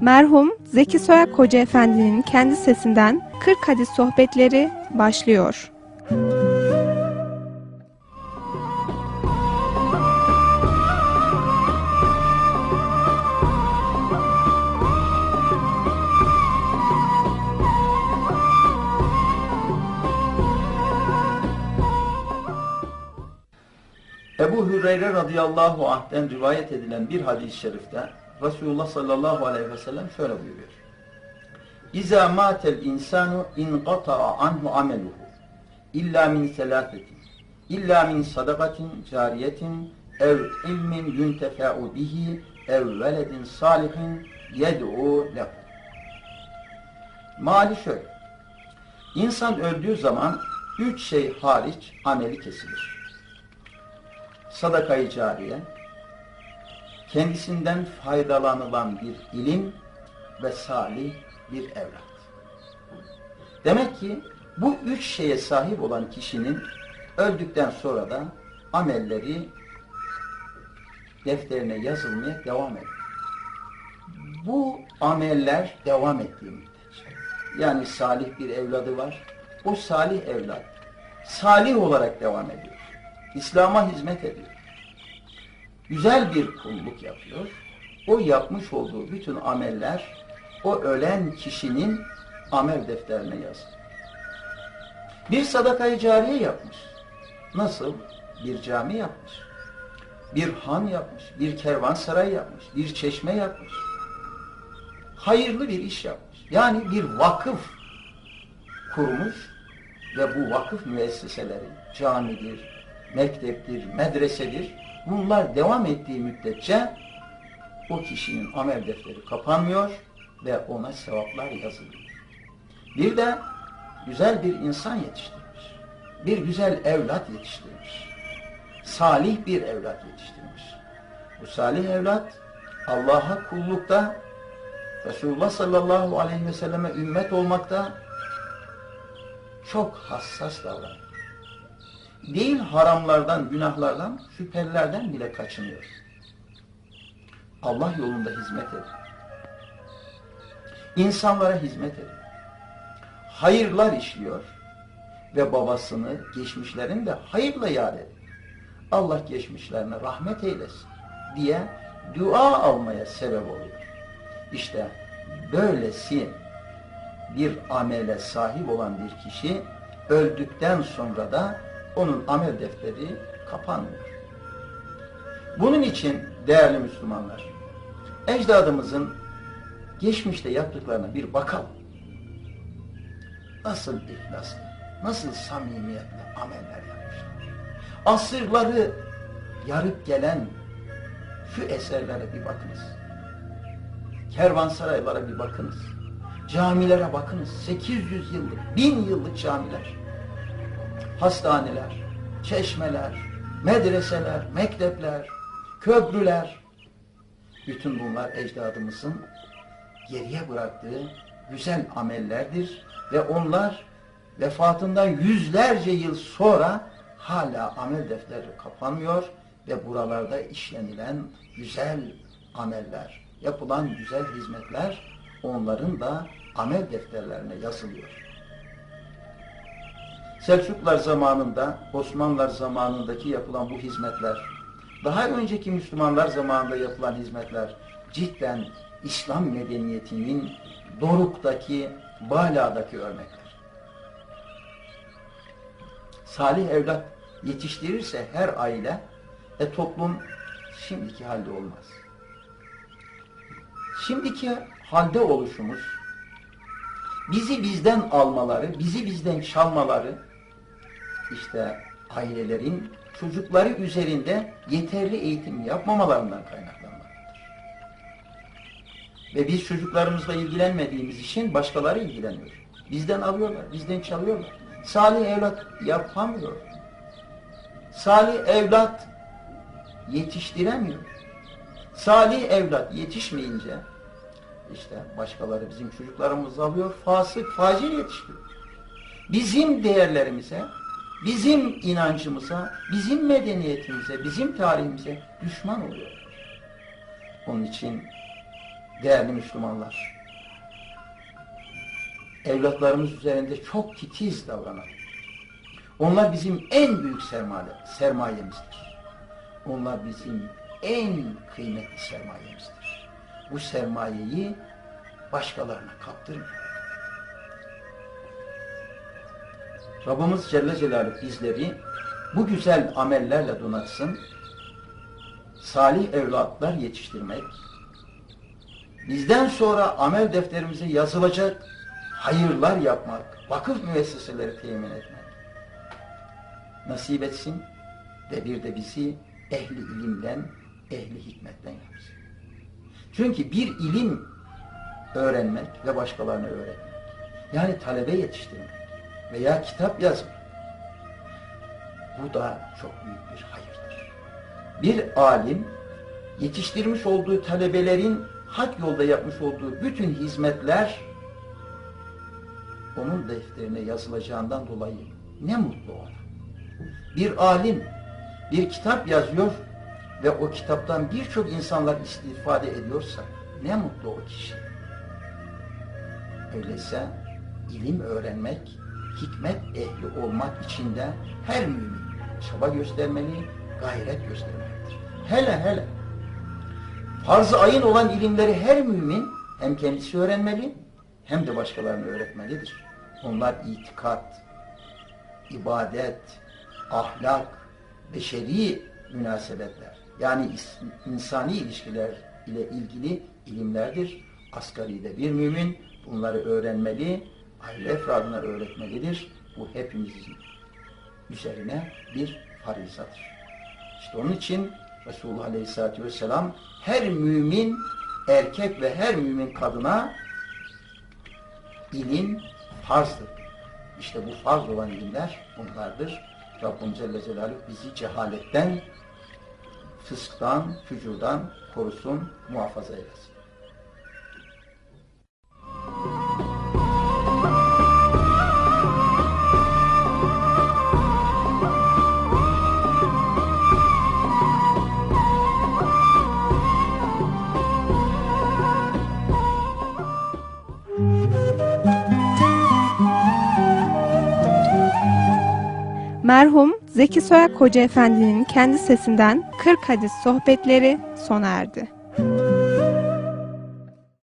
Merhum Zeki Soyak Hoca Efendi'nin kendi sesinden 40 hadis sohbetleri başlıyor. Ebu Hüreyre radıyallahu anh'ten rivayet edilen bir hadis-i şerifte Resulullah sallallahu aleyhi ve sellem şöyle buyuruyor. İza matel insanu inqata'a anhu ameluhu illa min selasetin illa min sadakatin cariyetin ev ilmin yuntefa'u bihi ev veledin salihin yed'u lehu. Mali şöyle. İnsan öldüğü zaman üç şey hariç ameli kesilir sadakayı cariye, kendisinden faydalanılan bir ilim ve salih bir evlat. Demek ki bu üç şeye sahip olan kişinin öldükten sonra da amelleri defterine yazılmaya devam eder. Bu ameller devam ettiği müddetçe. Yani salih bir evladı var. O salih evlat salih olarak devam ediyor. İslam'a hizmet ediyor. Güzel bir kulluk yapıyor. O yapmış olduğu bütün ameller o ölen kişinin amel defterine yazılır. Bir sadakayı cariye yapmış. Nasıl? Bir cami yapmış. Bir han yapmış. Bir kervansaray yapmış. Bir çeşme yapmış. Hayırlı bir iş yapmış. Yani bir vakıf kurmuş ve bu vakıf müesseseleri camidir, mekteptir, medresedir. Bunlar devam ettiği müddetçe o kişinin amel defteri kapanmıyor ve ona sevaplar yazılıyor. Bir de güzel bir insan yetiştirmiş. Bir güzel evlat yetiştirmiş. Salih bir evlat yetiştirmiş. Bu salih evlat Allah'a kullukta Resulullah sallallahu aleyhi ve selleme ümmet olmakta çok hassas davranıyor değil haramlardan, günahlardan, şüphelerden bile kaçınıyor. Allah yolunda hizmet ediyor. İnsanlara hizmet ediyor. Hayırlar işliyor ve babasını, geçmişlerini de hayırla yad ediyor. Allah geçmişlerine rahmet eylesin diye dua almaya sebep oluyor. İşte böylesi bir amele sahip olan bir kişi öldükten sonra da onun amel defteri kapanmıyor. Bunun için değerli Müslümanlar, ecdadımızın geçmişte yaptıklarına bir bakalım. Nasıl ihlaslı, nasıl samimiyetle ameller yapmışlar. Asırları yarıp gelen şu eserlere bir bakınız. Kervansaraylara bir bakınız. Camilere bakınız. 800 yıllık, 1000 yıllık camiler hastaneler, çeşmeler, medreseler, mektepler, köprüler, bütün bunlar ecdadımızın geriye bıraktığı güzel amellerdir ve onlar vefatından yüzlerce yıl sonra hala amel defteri kapanmıyor ve buralarda işlenilen güzel ameller, yapılan güzel hizmetler onların da amel defterlerine yazılıyor. Selçuklar zamanında, Osmanlılar zamanındaki yapılan bu hizmetler, daha önceki Müslümanlar zamanında yapılan hizmetler cidden İslam medeniyetinin doruktaki, baladaki örnekler. Salih evlat yetiştirirse her aile, e toplum şimdiki halde olmaz. Şimdiki halde oluşumuz, bizi bizden almaları, bizi bizden çalmaları, işte ailelerin çocukları üzerinde yeterli eğitim yapmamalarından kaynaklanmaktadır. Ve biz çocuklarımızla ilgilenmediğimiz için başkaları ilgileniyor. Bizden alıyorlar, bizden çalıyorlar. Salih evlat yapamıyor. Salih evlat yetiştiremiyor. Salih evlat yetişmeyince işte başkaları bizim çocuklarımızı alıyor, fasık, facir yetiştiriyor. Bizim değerlerimize bizim inancımıza, bizim medeniyetimize, bizim tarihimize düşman oluyor. Onun için değerli Müslümanlar, evlatlarımız üzerinde çok titiz davranalım. Onlar bizim en büyük sermaye, sermayemizdir. Onlar bizim en kıymetli sermayemizdir. Bu sermayeyi başkalarına kaptırmayın. Rabbimiz Celle Celaluhu bizleri bu güzel amellerle donatsın. Salih evlatlar yetiştirmek, bizden sonra amel defterimize yazılacak hayırlar yapmak, vakıf müesseseleri temin etmek nasip etsin ve bir de bizi ehli ilimden, ehli hikmetten yapsın. Çünkü bir ilim öğrenmek ve başkalarına öğretmek, yani talebe yetiştirmek veya kitap yazmak, bu da çok büyük bir hayırdır. Bir alim, yetiştirmiş olduğu talebelerin hak yolda yapmış olduğu bütün hizmetler onun defterine yazılacağından dolayı ne mutlu ona. Bir alim bir kitap yazıyor ve o kitaptan birçok insanlar istifade ediyorsa ne mutlu o kişi. Öyleyse ilim öğrenmek, hikmet ehli olmak için de her mümin çaba göstermeli, gayret göstermelidir. Hele hele farz-ı ayın olan ilimleri her mümin hem kendisi öğrenmeli hem de başkalarını öğretmelidir. Onlar itikat, ibadet, ahlak, beşeri münasebetler yani insani ilişkiler ile ilgili ilimlerdir. Asgari de bir mümin bunları öğrenmeli, aile efradına öğretmelidir. Bu hepimizin üzerine bir farizadır. İşte onun için Resulullah Aleyhisselatü Vesselam her mümin erkek ve her mümin kadına ilim farzdır. İşte bu farz olan ilimler bunlardır. Rabbim Celle Celaluhu bizi cehaletten, fısktan, fücurdan korusun, muhafaza eylesin. Merhum Zeki Soyak Hoca Efendi'nin kendi sesinden 40 hadis sohbetleri sona erdi.